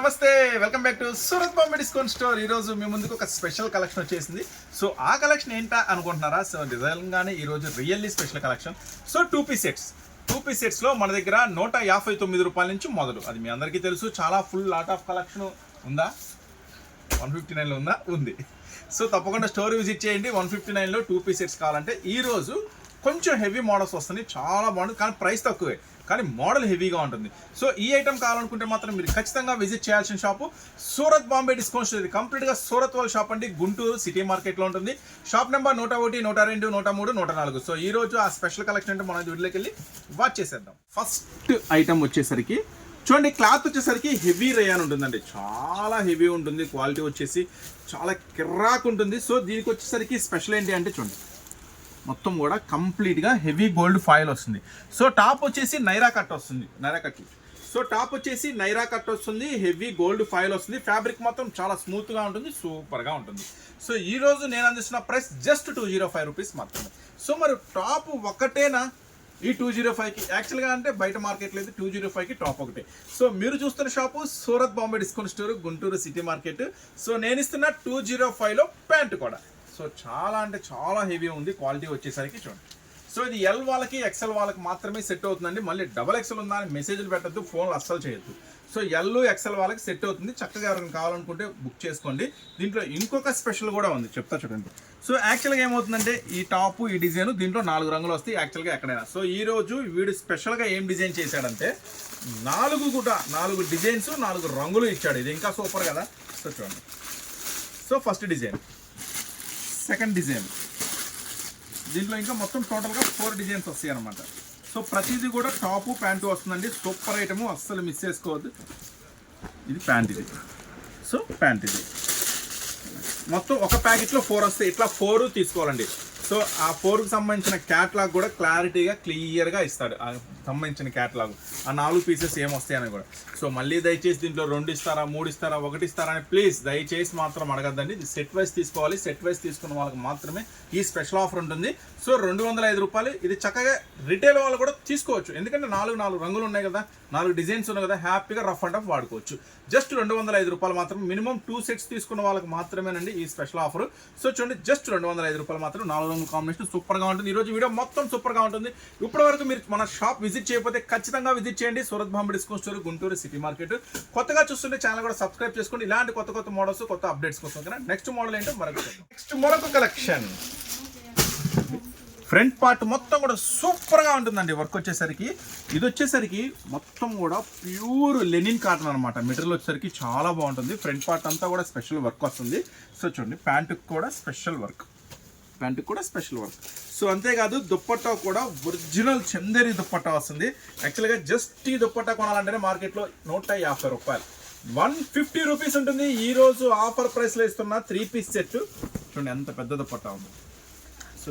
నమస్తే welcome back to Surat Bombay discount store. ఈ రోజు మీ ముందుకు ఒక స్పెషల్ కలెక్షన్ వచ్చేసింది. సో ఆ కలెక్షన్ ఏంటా అనుకుంటున్నారా? సో నిజంగానే ఈ రోజు really special collection. So two piece sets. Two piece సెట్స్లో మన దగ్గర నూట యాభై తొమ్మిది రూపాయల నుంచి మొదలు. అది మీ అందరికీ తెలుసు చాలా ఫుల్ లాట్ ఆఫ్ కలెక్షన్ ఉందా? వన్ ఫిఫ్టీ నైన్లో ఉందా? ఉంది. సో తప్పకుండా స్టోర్ విజిట్ చేయండి. వన్ ఫిఫ్టీ నైన్లో టూ పీస్ సెట్స్ కావాలంటే ఈరోజు కొంచెం హెవీ మోడల్స్ వస్తున్నాయి చాలా బాగుంటుంది కానీ ప్రైస్ తక్కువే. కానీ మోడల్ హెవీగా ఉంటుంది. సో ఈ ఐటమ్ కావాలనుకుంటే మాత్రం మీరు ఖచ్చితంగా విజిట్ చేయాల్సిన shop Surat Bombay discount store. ఇది కంప్లీట్గా సూరత్ వాళ్ళ షాప్ అండి గుంటూరు సిటీ మార్కెట్లో ఉంటుంది. షాప్ నెంబర్ నూట ఒకటి నూట రెండు నూట మూడు నూట నాలుగు. సో ఈ రోజు ఆ స్పెషల్ కలెక్షన్ అంటే మనం వీడియోకి వెళ్ళి వాచ్ చేసేద్దాం. ఫస్ట్ ఐటమ్ వచ్చేసరికి చూడండి క్లాత్ వచ్చేసరికి హెవీ రేయాన్ ఉంటుందండి. చాలా హెవీ ఉంటుంది క్వాలిటీ వచ్చేసి చాలా కిర్రాక్ ఉంటుంది. సో దీనికి వచ్చేసరికి స్పెషల్ ఏంటి అంటే చూడండి. మొత్తం కూడా కంప్లీట్గా హెవీ గోల్డ్ ఫాయిల్ వస్తుంది. సో టాప్ వచ్చేసి నైరా కట్ వస్తుంది. నైరా కట్ సో టాప్ వచ్చేసి నైరా కట్ వస్తుంది హెవీ గోల్డ్ ఫాయిల్ వస్తుంది. ఫ్యాబ్రిక్ మొత్తం చాలా స్మూత్గా ఉంటుంది సూపర్గా ఉంటుంది. సో ఈ రోజు నేను అందిస్తున్న price just two zero five rupees మాత్రమే. సో మరి టాప్ ఒకటేనా? ఈ టూ జీరో ఫైవ్కి యాక్చువల్గా అంటే బయట మార్కెట్లో అయితే టూ జీరో ఫైవ్కి టాప్ ఒకటే. సో మీరు చూస్తున్న shop Surat Bombay discount store Guntur city market. So నేను ఇస్తున్న టూ జీరో ఫైవ్లో ప్యాంట్ కూడా. సో చాలా అంటే చాలా హెవీ ఉంది క్వాలిటీ వచ్చేసరికి చూడండి. సో ఇది ఎల్ వాళ్ళకి ఎక్సెల్ వాళ్ళకి మాత్రమే సెట్ అవుతుందండి. మళ్ళీ డబల్ ఎక్సెల్ ఉందా అని మెసేజ్లు పెట్టద్దు ఫోన్లు అస్సలు చేయొద్దు. సో ఎల్ ఎక్సెల్ వాళ్ళకి సెట్ అవుతుంది. చక్కగా ఎవరైనా కావాలనుకుంటే బుక్ చేసుకోండి. దీంట్లో ఇంకొక స్పెషల్ కూడా ఉంది. చెప్తా చూడండి. సో యాక్చువల్గా ఏమవుతుందంటే ఈ టాప్ ఈ డిజైన్ దీంట్లో నాలుగు రంగులు వస్తాయి యాక్చువల్గా ఎక్కడైనా. సో ఈ రోజు వీడు స్పెషల్గా ఏం డిజైన్ చేశాడంటే నాలుగు కూడా నాలుగు డిజైన్స్ నాలుగు రంగులు ఇచ్చాడు. ఇది ఇంకా సూపర్ కదా. సో చూడండి. So first design second design దీంట్లో ఇంకా మొత్తం టోటల్గా ఫోర్ డిజైన్స్ వస్తాయి అనమాట సో ప్రతిదీ కూడా టాపు ప్యాంటు వస్తుందండి. సూపర్ ఐటము అస్సలు మిస్ చేసుకోవద్దు. ఇది ప్యాంట్ ఇది. సో ప్యాంట్ ఇది. మొత్తం ఒక ప్యాకెట్లో ఫోర్ వస్తాయి. ఇట్లా ఫోర్ తీసుకోవాలండి. సో ఆ ఫోర్కి సంబంధించిన క్యాట్లాగ్ కూడా క్లారిటీగా క్లియర్గా ఇస్తాడు. సంబంధించిన క్యాటలాగ్ ఆ నాలుగు పీసెస్ ఏమొస్తాయని కూడా. సో మళ్ళీ దయచేసి దీంట్లో రెండు ఇస్తారా మూడు ఇస్తారా ఒకటి ఇస్తారా అని ప్లీజ్ దయచేసి మాత్రం అడగద్దండి. ఇది సెట్ వైస్ తీసుకోవాలి. సెట్ వైస్ తీసుకున్న వాళ్ళకి మాత్రమే ఈ స్పెషల్ ఆఫర్ ఉంటుంది. సో రెండు వందల ఐదు రూపాయలు ఇది చక్కగా రిటైల్ వాళ్ళు కూడా తీసుకోవచ్చు. ఎందుకంటే నాలుగు నాలుగు రంగులు ఉన్నాయి కదా. నాలుగు డిజైన్స్ ఉన్నాయి కదా. హ్యాపీగా రఫ్ అండ్ అఫ్ వాడుకోవచ్చు. జస్ట్ రెండు వందల ఐదు రూపాయలు మాత్రం మినిమం టూ సెట్స్ తీసుకున్న వాళ్ళకి మాత్రమేనండి ఈ స్పెషల్ ఆఫర్ సో చూడండి జస్ట్ రెండు వందల ఐదు రూపాయలు మాత్రం నాలుగు రంగుల కాంబినేషన్ సూపర్గా ఉంటుంది. ఈరోజు వీడియో మొత్తం సూపర్గా ఉంటుంది. ఇప్పటివరకు మీరు మన షాప్ విజిట్ చేయకపోతే ఖచ్చితంగా విజిట్ చేయండి. Surat Bombay discount store Guntur city market. కొత్తగా చూస్తుంటే ఛానల్ కూడా సబ్స్క్రైబ్ చేసుకోండి. ఇలాంటి కొత్త కొత్త మోడల్స్ కొత్త అప్డేట్స్ కోసం ఓకేనా? నెక్స్ట్ మోడల్ ఏంటో మరొక నెక్స్ట్ మరొక కలెక్షన్ ఫ్రంట్ పార్ట్ మొత్తం కూడా సూపర్గా ఉంటుందండి. వర్క్ వచ్చేసరికి. ఇది వచ్చేసరికి మొత్తం కూడా ప్యూర్ లెనిన్ కాటన్ అనమాట మెటీరియల్ వచ్చేసరికి చాలా బాగుంటుంది. ఫ్రంట్ పార్ట్ అంతా కూడా స్పెషల్ వర్క్ వస్తుంది. సో చూడండి ప్యాంటుకి కూడా స్పెషల్ వర్క్ ప్యాంట్ కూడా స్పెషల్ వర్క్ సో అంతేకాదు దుప్పట్టా కూడా ఒరిజినల్ చందేరి దుప్పట్టా వస్తుంది. యాక్చువల్గా జస్ట్ ఈ దుప్పట్టా కొనాలంటేనే మార్కెట్లో నూట యాభై రూపాయలు. వన్ ఫిఫ్టీ రూపీస్ ఉంటుంది. ఈ రోజు ఆఫర్ ప్రైస్లో ఇస్తున్న త్రీ పీస్ సెట్. చూడండి ఎంత పెద్ద దుప్పట్టా ఉంది. సో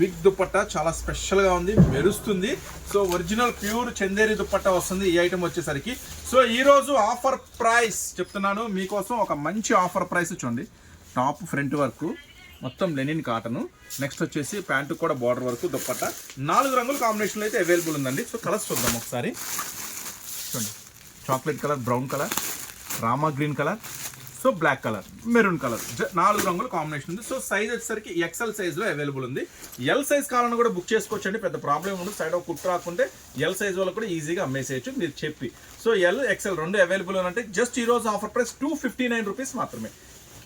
బిగ్ దుప్పట్ట చాలా స్పెషల్గా ఉంది మెరుస్తుంది. So original pure Chanderi dupatta వస్తుంది ఈ ఐటెం వచ్చేసరికి. సో ఈరోజు ఆఫర్ ప్రైస్ చెప్తున్నాను. మీకోసం ఒక మంచి ఆఫర్ ప్రైస్ చూడండి. Top front work. మొత్తం లెనిన్ కాటన్. నెక్స్ట్ వచ్చేసి ప్యాంటు కూడా బార్డర్ వరకు దుప్పట్ట. నాలుగు రంగుల కాంబినేషన్లో అయితే అవైలబుల్ ఉందండి. సో కలర్స్ చూద్దాం ఒకసారి. చూడండి. Chocolate colour brown colour Rama green colour so black colour maroon colour నాలుగు రంగుల కాంబినేషన్ ఉంది. సో సైజ్ వచ్చేసరికి ఎక్సెల్ సైజ్లో అవైలబుల్ ఉంది. ఎల్ సైజ్ కావాలని కూడా బుక్ చేసుకోవచ్చండి. పెద్ద ప్రాబ్లం ఉండదు. సైడ్ ఒక కుట్టు రాకుంటే ఎల్ సైజ్ వల్ల కూడా ఈజీగా అమ్మేసేయచ్చు మీరు చెప్పి. సో ఎల్ ఎక్సెల్ రెండు అవైలబుల్ అంటే జస్ట్ ఈ రోజు offer price two fifty nine rupees మాత్రమే.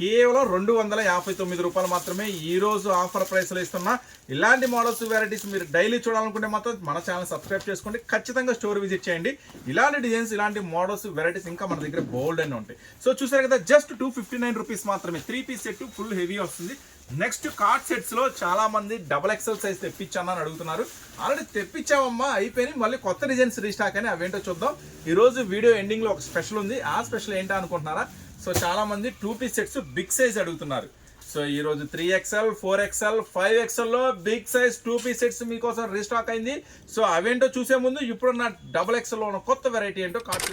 కేవలం రెండు వందల యాభై తొమ్మిది రూపాయలు మాత్రమే ఈరోజు ఆఫర్ ప్రైస్లో ఇస్తున్నా. ఇలాంటి మోడల్స్ వెరైటీస్ మీరు డైలీ చూడాలనుకుంటే మాత్రం మన ఛానల్ సబ్స్క్రైబ్ చేసుకోండి. ఖచ్చితంగా స్టోర్ విజిట్ చేయండి. ఇలాంటి డిజైన్స్ ఇలాంటి మోడల్స్ వెరైటీస్ ఇంకా మన దగ్గర బోల్డ్ అని ఉంటాయి. సో చూసారు కదా just two fifty nine rupees మాత్రమే. Three piece set full heavy వస్తుంది. నెక్స్ట్ కార్డ్ సెట్స్లో చాలామంది చాలా మంది డబల్ ఎక్సెల్ సైజ్ తెప్పించానని అడుగుతున్నారు. ఆల్రెడీ తెప్పించామమ్మా అయిపోయి మళ్ళీ కొత్త డిజైన్స్ రీస్టాక్ అని అవేంటో చూద్దాం. ఈరోజు వీడియో ఎండింగ్లో ఒక స్పెషల్ ఉంది. ఆ స్పెషల్ ఏంటో అనుకుంటున్నారా? సో చాలా మంది two piece sets big size అడుగుతున్నారు. సో ఈ రోజు three XL four XL five ఎక్స్ఎల్లో big size two piece sets మీకోసం రీస్టాక్ అయింది. సో అవేంటో చూసే ముందు ఇప్పుడు నా డబల్ ఎక్స్ఎల్లో ఉన్న కొత్త వెరైటీ ఏంటో కాపీ.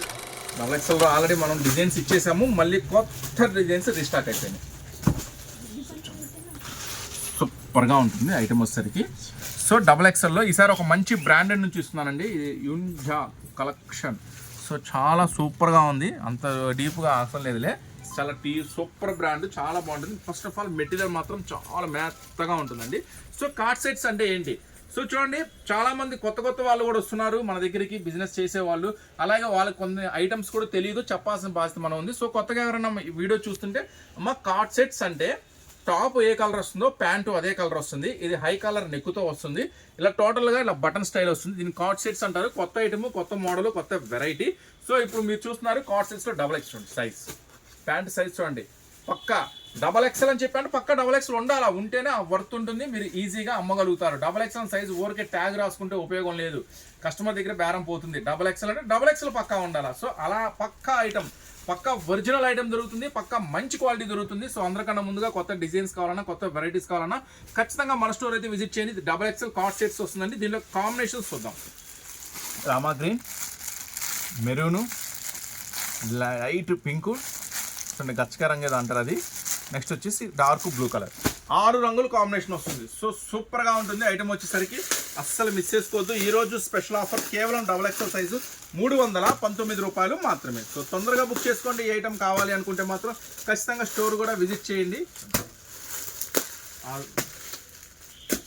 డబల్ ఎక్స్ఎల్లో ఆల్రెడీ మనం డిజైన్స్ ఇచ్చేసాము. మళ్ళీ కొత్త డిజైన్స్ రీస్టాక్ అయిపోయినాయి. సూపర్గా ఉంటుంది ఐటమ్ వచ్చేసరికి. సో డబల్ ఎక్స్ఎల్లో ఈసారి ఒక మంచి బ్రాండెడ్ నుంచి ఇస్తున్నానండి ఇది యుంజా కలెక్షన్. సో చాలా సూపర్గా ఉంది. అంత డీప్గా అవసరం లేదులే. చాలా టీ సూపర్ బ్రాండ్ చాలా బాగుంటుంది. ఫస్ట్ ఆఫ్ ఆల్ మెటీరియల్ మాత్రం చాలా మెత్తగా ఉంటుందండి. సో కార్డ్ సెట్స్ అంటే ఏంటి? సో చూడండి చాలామంది కొత్త కొత్త వాళ్ళు కూడా వస్తున్నారు. మన దగ్గరికి బిజినెస్ చేసే వాళ్ళు. అలాగే వాళ్ళకి కొన్ని ఐటమ్స్ కూడా తెలియదు. చెప్పాల్సిన బాధ్యత మనం ఉంది సో కొత్తగా ఎవరైనా వీడియో చూస్తుంటే మా కార్డ్ సెట్స్ అంటే టాప్ ఏ కలర్ వస్తుందో ప్యాంటు అదే కలర్ వస్తుంది. ఇది హై కలర్ నెక్కుతో వస్తుంది. ఇలా టోటల్గా ఇలా బటన్ స్టైల్ వస్తుంది. దీన్ని కార్డ్ సెట్స్ అంటారు. కొత్త ఐటమ్ కొత్త మోడల్ కొత్త వెరైటీ సో ఇప్పుడు మీరు చూస్తున్నారు cord సెట్స్లో double X size pant size చూడండి. పక్క డబల్ ఎక్స్ఎల్ అని చెప్పాను. పక్క డబల్ ఎక్స్ఎల్ ఉండాలి? ఉంటేనే ఆ వర్త్ ఉంటుంది. మీరు ఈజీగా అమ్మగలుగుతారు. డబల్ ఎక్స్ఎల్ సైజ్ ఊరికే ట్యాగ్ రాసుకుంటే ఉపయోగం లేదు. కస్టమర్ దగ్గర బేరం పోతుంది. డబల్ ఎక్స్ఎల్ అంటే డబల్ ఎక్స్ఎల్ పక్కా ఉండాలి? సో అలా పక్కా ఐటమ్ పక్క ఒరిజినల్ ఐటమ్ దొరుకుతుంది పక్క మంచి క్వాలిటీ దొరుకుతుంది. సో అందరికన్నా ముందుగా కొత్త డిజైన్స్ కావాలన్నా కొత్త వెరైటీస్ కావాలన్నా ఖచ్చితంగా మన స్టోర్ అయితే విజిట్ చేయండి. డబల్ ఎక్సెల్ కార్డ్ సెట్స్ వస్తుందండి. దీనిలో కాంబినేషన్స్ చూద్దాం. Rama green maroon light pink చూడండి గచ్చక రంగు ఏదో అంటారు అది. నెక్స్ట్ వచ్చేసి డార్క్ బ్లూ కలర్ ఆరు రంగుల కాంబినేషన్ వస్తుంది. సో సూపర్గా ఉంటుంది ఐటమ్ వచ్చేసరికి. అస్సలు మిస్ చేసుకోవద్దు. ఈరోజు స్పెషల్ ఆఫర్ కేవలం డబల్ ఎక్సెల్ సైజు మూడు వందల పంతొమ్మిది రూపాయలు మాత్రమే. సో తొందరగా బుక్ చేసుకోండి. ఈ ఐటమ్ కావాలి అనుకుంటే మాత్రం ఖచ్చితంగా స్టోర్ కూడా విజిట్ చేయండి.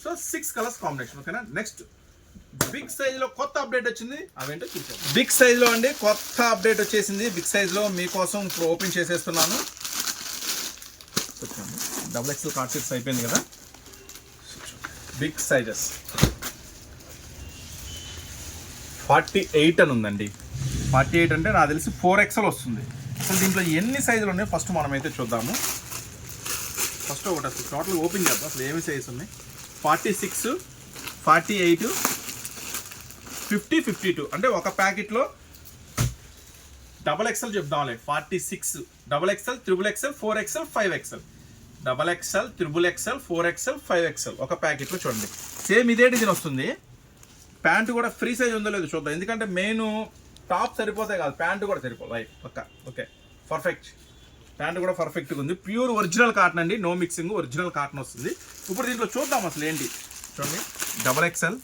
సో సిక్స్ కలర్స్ కాంబినేషన్ ఓకేనా? నెక్స్ట్ బిగ్ సైజ్లో కొత్త అప్డేట్ వచ్చింది. అవేంటో చూసాం బిగ్ సైజ్లో అండి కొత్త అప్డేట్ వచ్చేసింది. బిగ్ సైజ్లో మీకోసం ఇప్పుడు ఓపెన్ చేసేస్తున్నాను. డబుల్ ఎక్స్ఎల్ కార్డ్ షీట్స్ అయిపోయింది కదా? బిగ్ సైజెస్ ఫార్టీ ఎయిట్ అని ఉందండి. ఫార్టీ ఎయిట్ అంటే నాకు తెలిసి ఫోర్ ఎక్స్ఎల్ వస్తుంది. అసలు దీంట్లో ఎన్ని సైజులు ఉన్నాయో? ఫస్ట్ మనమైతే చూద్దాము. ఫస్ట్ ఒకటి అసలు టోటల్ ఓపెన్ చేద్దాం. అసలు ఏమి సైజ్ ఉన్నాయి? Forty six forty eight fifty fifty two అంటే ఒక ప్యాకెట్లో double XL చెప్దాంలే forty six double XL triple XL four XL five XL double XL triple XL four XL five XL. ఒక ప్యాకెట్లో చూడండి. సేమ్ ఇదే డిజైన్ వస్తుంది. ప్యాంటు కూడా ఫ్రీ సైజ్ ఉందో లేదో చూద్దాం. ఎందుకంటే మెయిన్ టాప్ సరిపోతాయి కాదు. ప్యాంటు కూడా సరిపోదు. రైట్ పక్క. ఓకే. పర్ఫెక్ట్ ప్యాంట్ కూడా పర్ఫెక్ట్గా ఉంది. ప్యూర్ ఒరిజినల్ కాటన్ అండి. నో మిక్సింగ్ ఒరిజినల్ కాటన్ వస్తుంది. ఇప్పుడు దీంట్లో చూద్దాం అసలు ఏంటి? చూడండి. Double XL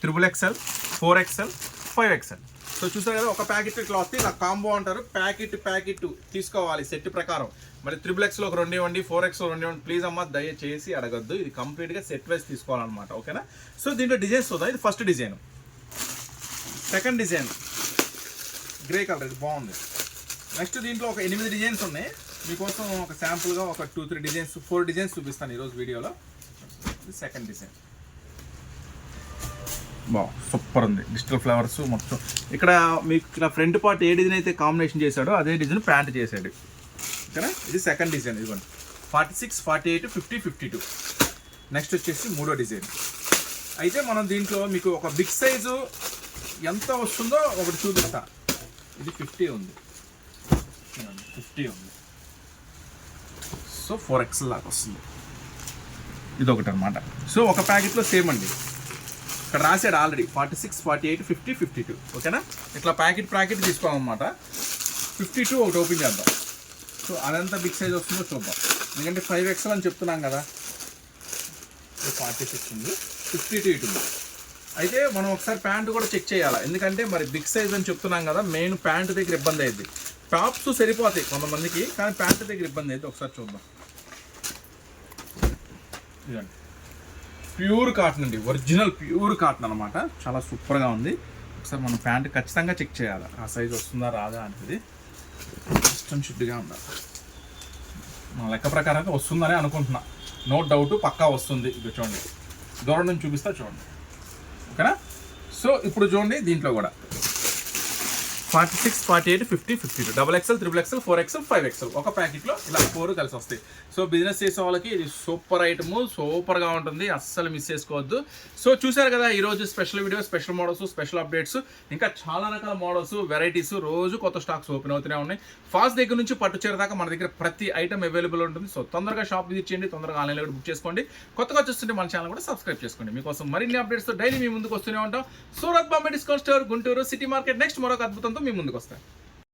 triple XL four XL five XL so చూసారు కదా ఒక ప్యాకెట్ ఇట్లా వస్తే ఇలా కాంబో అంటారు. ప్యాకెట్ ప్యాకెట్ తీసుకోవాలి. సెట్ ప్రకారం. మరి త్రిబుల్ ఎక్స్లో ఒక రెండు ఇవ్వండి ఫోర్ ఎక్స్లో రెండు ఇవ్వండి ప్లీజ్ అమ్మ దయచేసి అడగద్దు. ఇది కంప్లీట్గా సెట్ వైజ్ తీసుకోవాలన్నమాట ఓకేనా? సో దీంట్లో డిజైన్స్ చూద్దాం. ఇది first design second design grey colour ఇది బాగుంది. నెక్స్ట్ దీంట్లో ఒక ఎనిమిది డిజైన్స్ ఉన్నాయి. మీకోసం ఒక శాంపుల్గా ఒక two three designs four designs చూపిస్తాను ఈరోజు వీడియోలో. ఇది సెకండ్ డిజైన్ బా సూపర్ ఉంది. డిజిటల్ ఫ్లవర్స్ మొత్తం. ఇక్కడ మీకు ఇక్కడ ఫ్రంట్ పార్ట్ ఏ డిజైన్ అయితే కాంబినేషన్ చేశాడో అదే డిజైన్ ప్యాంట్ చేశాడు. ఓకేనా? ఇది సెకండ్ డిజైన్ ఇదిగోండి. Forty six forty eight fifty fifty two next వచ్చేసి మూడో డిజైన్ అయితే మనం దీంట్లో మీకు ఒక బిగ్ సైజు ఎంత వస్తుందో ఒకటి చూపిస్తా. ఇది ఫిఫ్టీ ఉంది. ఫిఫ్టీ ఉంది. సో ఫోర్ ఎక్స్ దాకా వస్తుంది. ఇది ఒకటి అనమాట సో ఒక ప్యాకెట్లో సేమ్ అండి. ఇక్కడ రాశాడు already forty six forty eight fifty fifty two ఓకేనా? ఇట్లా ప్యాకెట్ ప్యాకెట్ తీసుకోమన్నమాట ఫిఫ్టీ టూ ఒకటి ఓపెన్ చేద్దాం. సో అదంతా బిగ్ సైజ్ వస్తుందో చూద్దాం. ఎందుకంటే ఫైవ్ ఎక్స్ఎల్ అని చెప్తున్నాం కదా. ఫార్టీ సిక్స్ ఉంది. ఫిఫ్టీ టూ ఇటు అయితే మనం ఒకసారి ప్యాంట్ కూడా చెక్ చేయాలి? ఎందుకంటే మరి బిగ్ సైజ్ అని చెప్తున్నాం కదా మెయిన్ ప్యాంట్ దగ్గర ఇబ్బంది అయింది టాప్స్ సరిపోతాయి కొంతమందికి కానీ ప్యాంట్ దగ్గర ఇబ్బంది అయితే ఒకసారి చూద్దాం. ఇదండి ప్యూర్ కాటన్ అండి. ఒరిజినల్ ప్యూర్ కాటన్ అనమాట చాలా సూపర్గా ఉంది. ఒకసారి మనం ప్యాంట్ ఖచ్చితంగా చెక్ చేయాలి? ఆ సైజ్ వస్తుందా రాదా అనేది ఇష్టం షుడ్గా ఉండాలి నా లెక్క ప్రకారంగా వస్తుందని అనుకుంటున్నా. నో డౌట్ పక్కా వస్తుంది. ఇక చూడండి. దూరం నుంచి చూపిస్తా చూడండి. ఓకేనా? సో ఇప్పుడు చూడండి దీంట్లో కూడా. Forty six forty eight fifty fifty two. Double XL triple XL four XL five XL. ఒక ప్యాకెట్లో ఇలా ఫోర్ కలిసి వస్తాయి. సో బిజినెస్ చేసే వాళ్ళకి ఇది సూపర్ ఐటమ్ సూపర్గా ఉంటుంది. అస్సలు మిస్ చేసుకోవద్దు. సో చూశారు కదా ఈరోజు special video special models special updates. ఇంకా చాలా రకాల మోడల్స్ వెరైటీస్ రోజు కొత్త స్టాక్స్ ఓపెన్ అవుతూనే ఉన్నాయి. ఫాస్ట్ దగ్గర నుంచి పట్టు దాకా మన దగ్గర ప్రతి ఐటమ్ అవైలబుల్ ఉంటుంది. సో తొందరగా షాప్ విజిట్ చేయండి. తొందరగా ఆన్లైన్లో కూడా బుక్ చేసుకోండి. కొత్తగా చూస్తుంటే మన ఛానల్ కూడా సబ్స్క్రైబ్ చేసుకోండి. మీకోసం మరిన్ని అప్డేట్స్ డైలీ మీ ముందుకు వస్తూనే ఉంటాం. Surat Bombay discount store Guntur city market. Next మరొక అద్భుతంతో మీ ముందుకు వస్తాను